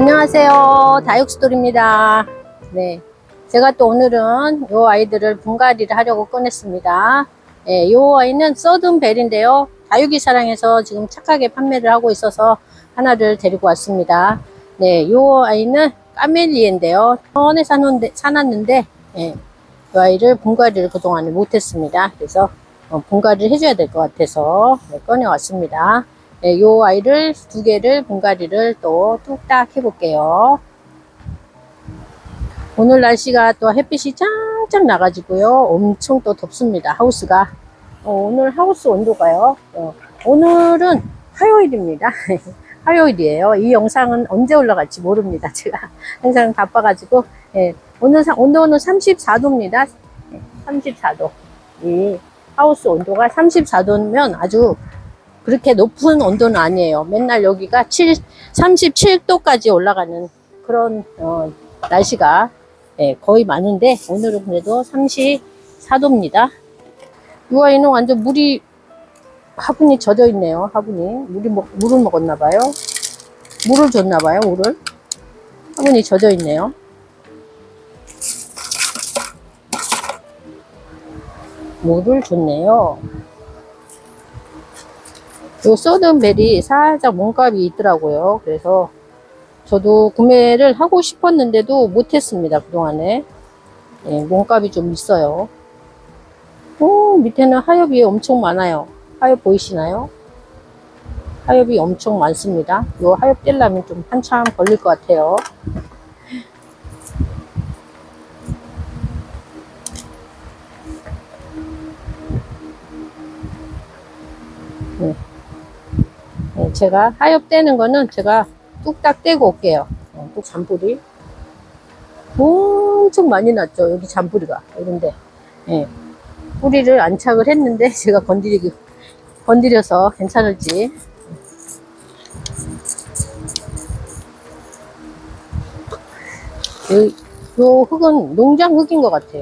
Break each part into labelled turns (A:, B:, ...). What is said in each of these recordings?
A: 안녕하세요. 다육스토리입니다. 네. 제가 또 오늘은 요 아이들을 분갈이를 하려고 꺼냈습니다. 예, 요 아이는 써든 벨인데요. 다육이 사랑에서 지금 착하게 판매를 하고 있어서 하나를 데리고 왔습니다. 네, 요 아이는 까멜리인데요. 전에 사놨는데, 예, 요 아이를 분갈이를 그동안에 못했습니다. 그래서 어, 분갈이를 해줘야 될 것 같아서 네, 꺼내왔습니다. 네, 요 아이를 두 개를 분갈이를 또 뚝딱 해볼게요. 오늘 날씨가 또 햇빛이 짱짱 나가지고요. 엄청 또 덥습니다. 하우스가. 어, 오늘 하우스 온도가요. 어, 오늘은 화요일입니다. 화요일이에요. 이 영상은 언제 올라갈지 모릅니다. 제가 항상 바빠가지고. 예, 오늘 사- 온도는 34도입니다. 34도. 이 하우스 온도가 34도면 아주 그렇게 높은 온도는 아니에요. 맨날 여기가 7, 37도까지 올라가는 그런 어, 날씨가 예, 거의 많은데 오늘은 그래도 34도입니다. 이 아이는 완전 물이 화분이 젖어 있네요. 화분이 물이 먹, 물을 먹었나 봐요. 물을 줬나 봐요. 물을 화분이 젖어 있네요. 물을 줬네요. 요 소든벨이 살짝 몸값이 있더라고요. 그래서 저도 구매를 하고 싶었는데도 못했습니다. 그동안에. 예, 몸값이 좀 있어요. 오, 밑에는 하엽이 엄청 많아요. 하엽 보이시나요? 하엽이 엄청 많습니다. 요 하엽 떼려면 좀 한참 걸릴 것 같아요. 제가 하엽 떼는 거는 제가 뚝딱 떼고 올게요. 어, 또 잔뿌리. 엄청 많이 났죠. 여기 잔뿌리가. 이런데. 예. 뿌리를 안착을 했는데 제가 건드리기, 건드려서 괜찮을지. 요, 요 흙은 농장 흙인 것 같아.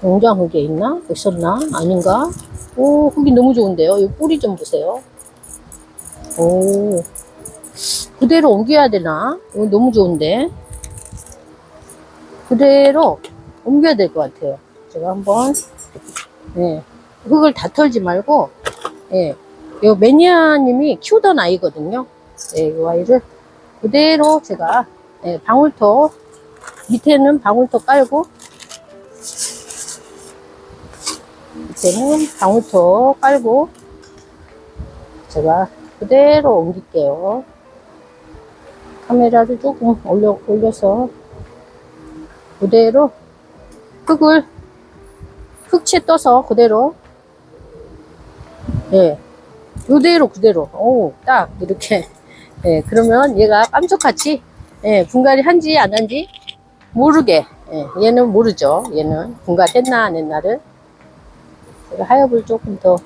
A: 농장 흙에 있나? 있었나? 아닌가? 오, 흙이 너무 좋은데요? 이 뿌리 좀 보세요. 오, 그대로 옮겨야 되나? 너무 좋은데. 그대로 옮겨야 될 것 같아요. 제가 한번, 예, 흙을 다 털지 말고, 예, 요 매니아님이 키우던 아이거든요. 예, 이 아이를 그대로 제가, 예, 방울토, 밑에는 방울토 깔고, 밑에는 방울토 깔고, 제가 그대로 옮길게요. 카메라를 조금 올려, 올려서 그대로 흙을 흙채 떠서 그대로. 예. 그대로 그대로. 오 딱 이렇게. 예 그러면 얘가 깜짝같이 예 분갈이 한지 안 한지 모르게 예 얘는 모르죠. 얘는 분갈이 했나 안 했나를. 제가 하엽을 조금 더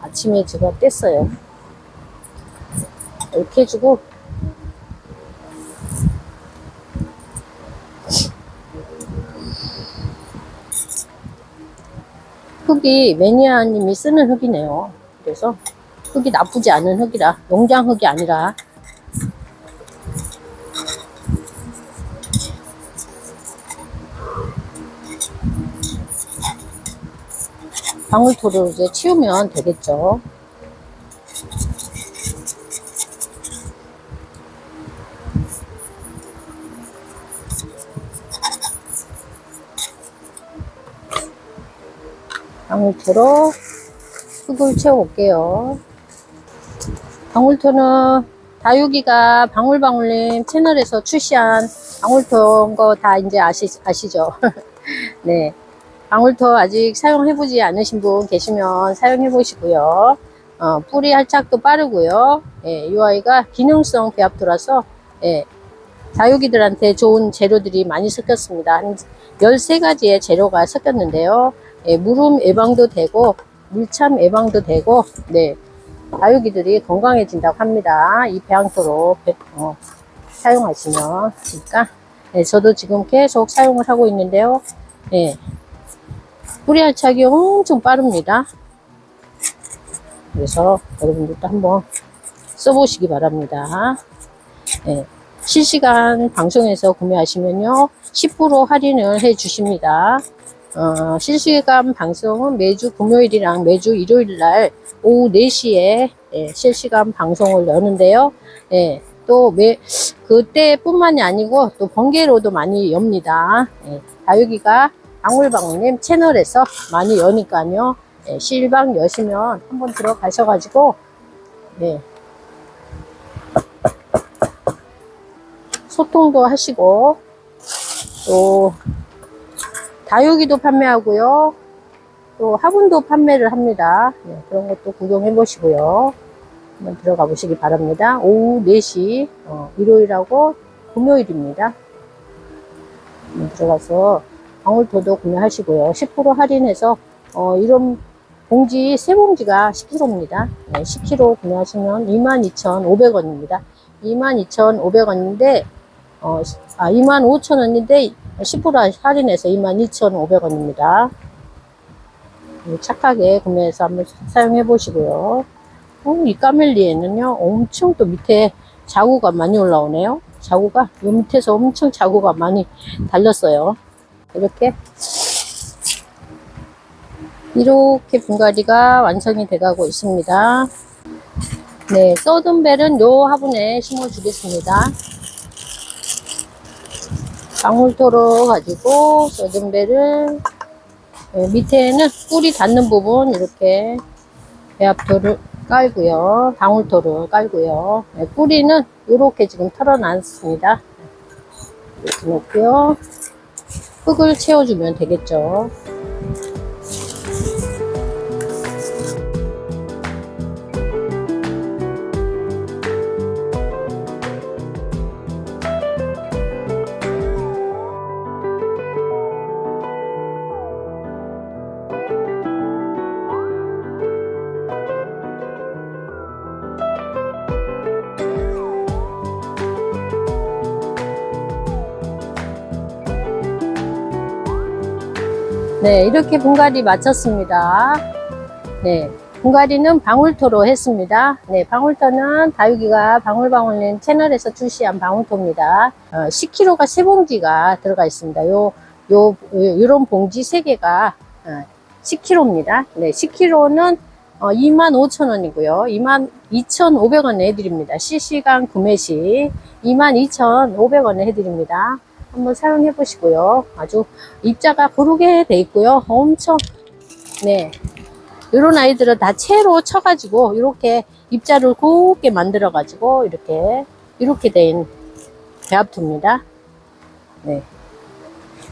A: 아침에 제가 뗐어요 이렇게 해주고 흙이 매니아님이 쓰는 흙이네요. 그래서 흙이 나쁘지 않은 흙이라 농장 흙이 아니라 방울토를 이제 치우면 되겠죠. 방울토로 흙을 채워볼게요. 방울토는 다육이가 방울방울님 채널에서 출시한 방울토인 거 다 이제 아시, 아시죠? 네. 방울토 아직 사용해보지 않으신 분 계시면 사용해보시고요. 어, 뿌리 할착도 빠르고요. 예, 이 아이가 기능성 배합토라서 예, 다육이들한테 좋은 재료들이 많이 섞였습니다. 한 13가지의 재료가 섞였는데요. 예, 물음 예방도 되고 물참 예방도 되고 네 다육이들이 건강해진다고 합니다. 이 배양토로 배- 어, 사용하시면 그러니까 네, 저도 지금 계속 사용을 하고 있는데요. 예, 뿌리 알착이 엄청 빠릅니다. 그래서 여러분들도 한번 써보시기 바랍니다. 예, 실시간 방송에서 구매하시면요 10% 할인을 해 주십니다. 어, 실시간 방송은 매주 금요일이랑 매주 일요일 날 오후 4시에 예, 실시간 방송을 여는데요. 예, 또 매, 그때뿐만이 아니고 또 번개로도 많이 엽니다. 예, 다육이가 방울방울님 채널에서 많이 여니까요. 예, 실방 여시면 한번 들어가셔가지고 예, 소통도 하시고 또 다육이도 판매하고요. 또 화분도 판매를 합니다. 네, 그런 것도 구경해 보시고요. 한번 들어가 보시기 바랍니다. 오후 4시 어, 일요일하고 금요일입니다. 들어가서 방울토도 구매하시고요. 10% 할인해서 어, 이런 봉지 세 봉지가 10kg입니다. 네, 10kg 구매하시면 22,500원입니다. 22,500원인데 어, 아, 25,000원인데 10% 할인해서 22,500원입니다. 착하게 구매해서 한번 사용해 보시고요. 어, 이 까멜리에는요, 엄청 또 밑에 자구가 많이 올라오네요. 자구가, 요 밑에서 엄청 자구가 많이 달렸어요. 이렇게. 이렇게 분갈이가 완성이 돼가고 있습니다. 네, 써든벨은 요 화분에 심어 주겠습니다. 방울토로 가지고 써든벨을 네, 밑에는 뿌리 닿는 부분 이렇게 배합토를 깔고요. 방울토를 깔고요. 네, 뿌리는 이렇게 지금 털어놨습니다. 이렇게 놓고요. 흙을 채워주면 되겠죠. 네, 이렇게 분갈이 마쳤습니다. 네, 분갈이는 방울토로 했습니다. 네, 방울토는 다육이가 방울방울님 채널에서 출시한 방울토입니다. 어, 10kg가 세 봉지가 들어가 있습니다. 요, 요, 요, 요런 봉지 세 개가 어, 10kg입니다. 네, 10kg는 어, 25,000원이고요. 22,500원에 해드립니다. 실시간 구매 시 22,500원에 해드립니다. 한번 사용해 보시고요. 아주 입자가 고르게 돼 있고요. 엄청 네 이런 아이들은 다 채로 쳐가지고 이렇게 입자를 곱게 만들어 가지고 이렇게 이렇게 된 배합토입니다. 네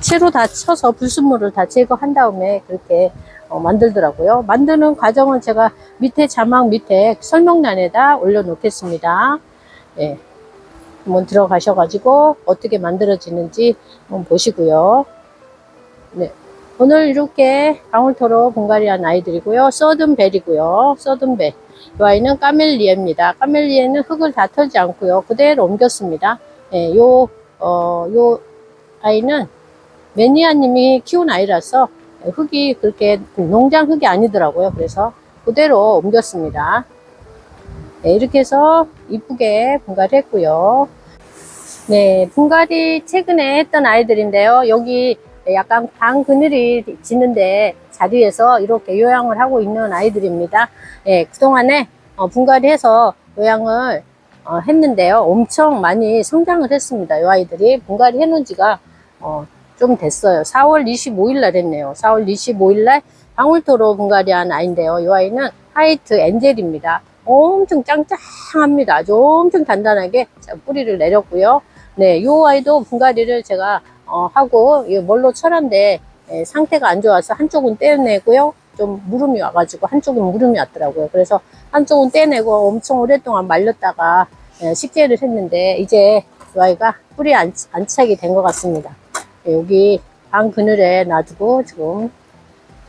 A: 채로 다 쳐서 불순물을 다 제거한 다음에 그렇게 어, 만들더라고요. 만드는 과정은 제가 밑에 자막 밑에 설명란에다 올려놓겠습니다. 네. 한번 들어가셔가지고 어떻게 만들어지는지 한번 보시고요. 네. 오늘 이렇게 방울토로 분갈이한 아이들이고요. 써든벨이고요. 써든벨. 이 아이는 까멜리에입니다. 까멜리에는 흙을 다 털지 않고요. 그대로 옮겼습니다. 네, 요, 어, 요 아이는 매니아님이 키운 아이라서 흙이 그렇게 농장 흙이 아니더라고요. 그래서 그대로 옮겼습니다. 네, 이렇게 해서 이쁘게 분갈이 했고요. 네, 분갈이 최근에 했던 아이들인데요. 여기 약간 방 그늘이 지는데 자리에서 이렇게 요양을 하고 있는 아이들입니다. 네, 그동안에 어, 분갈이 해서 요양을 어, 했는데요. 엄청 많이 성장을 했습니다. 이 아이들이 분갈이 해놓은 지가 어, 좀 됐어요. 4월 25일 날 했네요. 4월 25일 날 방울토로 분갈이 한 아이인데요. 이 아이는 화이트 엔젤입니다. 엄청 짱짱합니다. 아주 엄청 단단하게 뿌리를 내렸고요. 네, 이 아이도 분갈이를 제가 어, 하고 이 뭘로 철한데 예, 상태가 안 좋아서 한쪽은 떼내고요. 좀 무름이 와가지고 한쪽은 무름이 왔더라고요. 그래서 한쪽은 떼내고 엄청 오랫동안 말렸다가 예, 식재를 했는데 이제 이 아이가 뿌리 안, 안착이 된 것 같습니다. 예, 여기 방 그늘에 놔두고 지금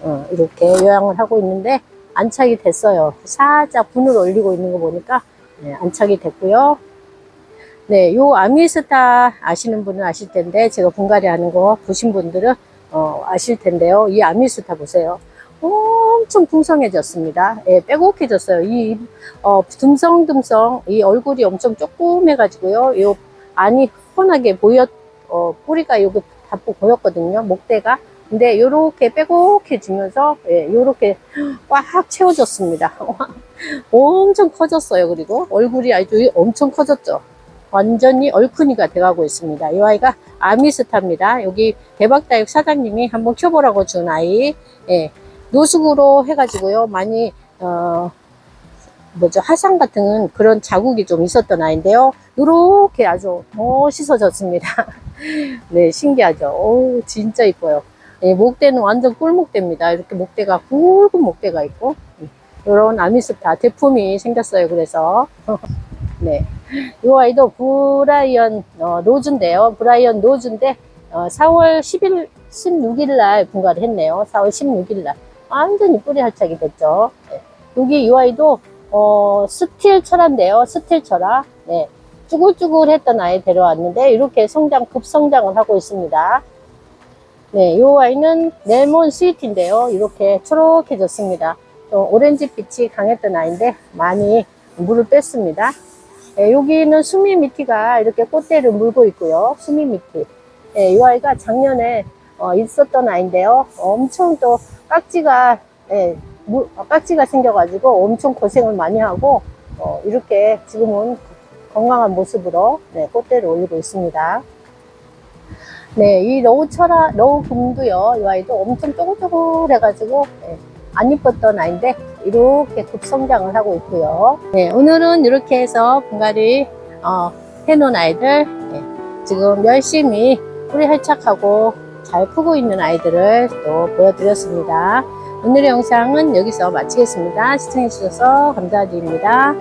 A: 어, 이렇게 요양을 하고 있는데 안착이 됐어요. 살짝 분을 올리고 있는 거 보니까 네, 안착이 됐고요. 네, 요 아미스타 아시는 분은 아실 텐데 제가 분갈이 하는 거 보신 분들은 어, 아실 텐데요. 이 아미스타 보세요. 엄청 풍성해졌습니다. 예, 빼곡해졌어요. 이 어, 듬성듬성 이 얼굴이 엄청 조그매가지고요. 요 안이 훤하게 보였, 어, 뿌리가 여기 다보 보였거든요. 목대가. 근데 요렇게 빼곡해지면서, 예, 요렇게 꽉 채워졌습니다. 엄청 커졌어요. 그리고 얼굴이 아주 엄청 커졌죠. 완전히 얼큰이가 돼가고 있습니다. 이 아이가 아미스타입니다. 여기 대박다육 사장님이 한번 키워보라고 준 아이. 예, 노숙으로 해가지고요. 많이, 어, 뭐죠, 화상 같은 그런 자국이 좀 있었던 아이인데요. 이렇게 아주 멋있어졌습니다. 네, 신기하죠. 오, 진짜 이뻐요. 예, 목대는 완전 꿀목대입니다. 이렇게 목대가 굵은 목대가 있고, 이런 아미스타 대품이 생겼어요. 그래서. 네. 이 아이도 브라이언 어, 노즈인데요. 브라이언 노즈인데 어, 4월 10일, 16일 날 분가를 했네요. 4월 16일 날. 완전히 뿌리 활착이 됐죠. 네. 여기 이 아이도 어, 스틸 철화인데요. 스틸 철화. 네. 쭈글쭈글 했던 아이 데려왔는데 이렇게 성장, 급성장을 하고 있습니다. 네, 이 아이는 레몬 스위트인데요. 이렇게 초록해졌습니다. 좀 오렌지 빛이 강했던 아이인데 많이 물을 뺐습니다. 네, 여기는 수미 미티가 이렇게 꽃대를 물고 있고요. 수미 미티. 네, 이 아이가 작년에 어, 있었던 아이인데요. 엄청 또 깍지가 예, 물- 어, 깍지가 생겨가지고 엄청 고생을 많이 하고 어, 이렇게 지금은 건강한 모습으로 네, 꽃대를 올리고 있습니다. 네, 이 러우 철화, 러우 금도요. 이 아이도 엄청 쪼글쪼글해가지고 네, 안 이뻤던 아이인데 이렇게 급성장을 하고 있고요. 네, 오늘은 이렇게 해서 분갈이 어, 해놓은 아이들 네, 지금 열심히 뿌리 활착하고 잘 크고 있는 아이들을 또 보여드렸습니다. 오늘의 영상은 여기서 마치겠습니다. 시청해주셔서 감사드립니다.